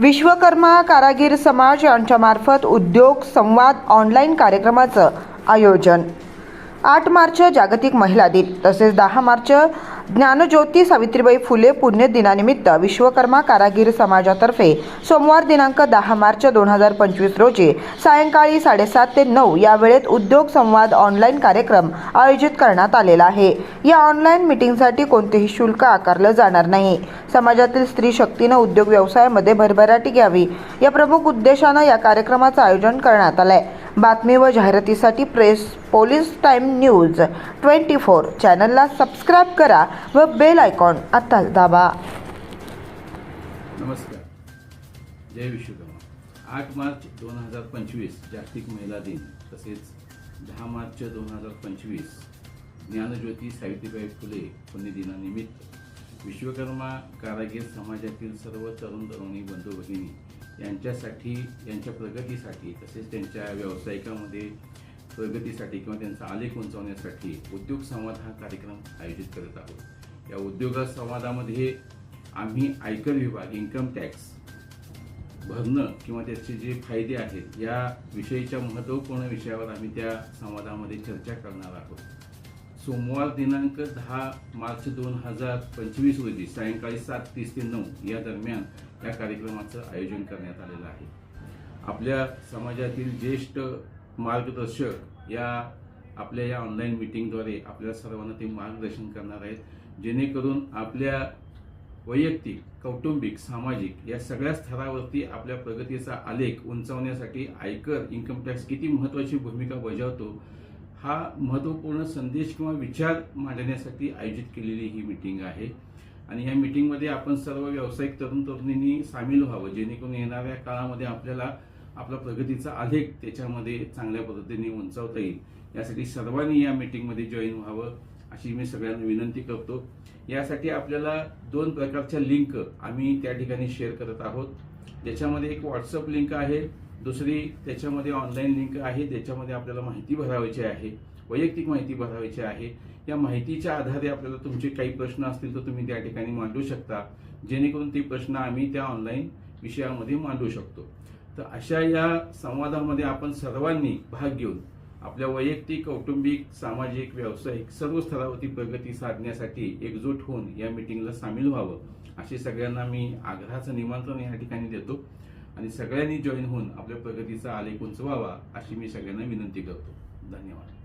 विश्वकर्मा कारागीर समाज यांच्यामार्फत उद्योग संवाद ऑनलाईन कार्यक्रमाचं आयोजन. आठ मार्च जागतिक महिला दिन तसेच दहा मार्च ज्ञानज्योती सावित्रीबाई फुले पुण्यदिनानिमित्त विश्वकर्मा कारागीर समाजातर्फे सोमवार दिनांक दहा मार्च दोन हजार पंचवीस रोजी सायंकाळी साडेसात ते नऊ या वेळेत उद्योग संवाद ऑनलाईन कार्यक्रम आयोजित करण्यात आलेला आहे. या ऑनलाईन मिटिंगसाठी कोणतेही शुल्क आकारलं जाणार नाही. समाजातील स्त्री शक्तीनं उद्योग व्यवसायामध्ये भरभराटी घ्यावी. या प्रमुख उद्देशानं या कार्यक्रमाचं आयोजन करण्यात आलं आहे बातमी व जाहिरातीसाठी press police time news twenty four. चॅनलला सबस्क्राईब करा व बेल आयकॉन आत्ताच दाबा. नमस्कार. जय विश्वकर्मा. आठ मार्च दोन हजार पंचवीस जागतिक महिला दिन तसेच दहा मार्च दोन हजार पंचवीस. ज्ञानज्योती सावित्रीबाई फुले पुण्यदिनानिमित्त विश्वकर्मा कारागीर समाजातील सर्व तरुण तरुणी बंधू भगिनी यांच्यासाठी यांच्या प्रगतीसाठी तसेच त्यांच्या व्यावसायिकामध्ये प्रगतीसाठी किंवा त्यांचा आलेख उंचावण्यासाठी उद्योग संवाद हा कार्यक्रम आयोजित करत आहोत. या उद्योग संवादामध्ये आम्ही आयकर विभाग इन्कम टॅक्स भरणं किंवा त्याचे जे फायदे आहेत या विषयीच्या महत्त्वपूर्ण विषयावर आम्ही त्या संवादामध्ये चर्चा करणार आहोत. सोमवार दिनांक दहा मार्च दोन हजार पंचवीस रोजी सायंकाळी सात तीस ते नऊ या दरम्यान या कार्यक्रमाचं आयोजन करण्यात आलेलं आहे. आपल्या समाजातील ज्येष्ठ मार्गदर्शक या आपल्या या ऑनलाईन मिटिंगद्वारे आपल्या सर्वांना ते मार्गदर्शन करणार आहेत. जेणेकरून आपल्या वैयक्तिक कौटुंबिक सामाजिक या सगळ्या स्तरावरती आपल्या प्रगतीचा आलेख उंचावण्यासाठी आयकर इन्कम टॅक्स किती महत्त्वाची भूमिका बजावतो हा महत्त्वपूर्ण संदेश किंवा विचार मांडण्यासाठी आयोजित केलेली ही मीटिंग आहे. आणि या मीटिंगमध्ये आपण सर्व व्यावसायिक तरुण तरुणींनी सामील व्हावं जेणेकरून येणाऱ्या काळामध्ये आपल्याला आपला प्रगतीचा आलेख त्याच्यामध्ये चांगल्या पद्धतीने उंचावता येईल. यासाठी सर्वांनी या मीटिंगमध्ये जॉईन व्हावं अशी मी सगळ्यांना विनंती करतो. यासाठी आपल्याला दोन प्रकारच्या लिंक आम्ही त्या ठिकाणी शेअर करत आहोत. ज्याच्यामध्ये एक व्हॉट्सअप लिंक आहे दुसरी त्याच्यामध्ये ऑनलाईन लिंक आहे त्याच्यामध्ये आपल्याला माहिती भरावायची आहे वैयक्तिक माहिती भरावायची आहे. या माहितीच्या आधारे आपल्याला तुमचे काही प्रश्न असतील तर तुम्ही त्या ठिकाणी मांडू शकता. जेणेकरून ते प्रश्न आम्ही त्या ऑनलाईन विषयामध्ये मांडू शकतो. तर अशा या संवादामध्ये आपण सर्वांनी भाग घेऊन आपल्या वैयक्तिक कौटुंबिक सामाजिक व्यावसायिक सर्व स्तरावरती प्रगती साधण्यासाठी एकजूट होऊन या मिटिंगला सामील व्हावं असे सगळ्यांना मी आग्रहाचं निमंत्रण या ठिकाणी देतो. आणि सगळ्यांनी जॉईन होऊन आपल्या प्रगतीचा आलेख उंचवावा अशी मी सगळ्यांना विनंती करतो. धन्यवाद.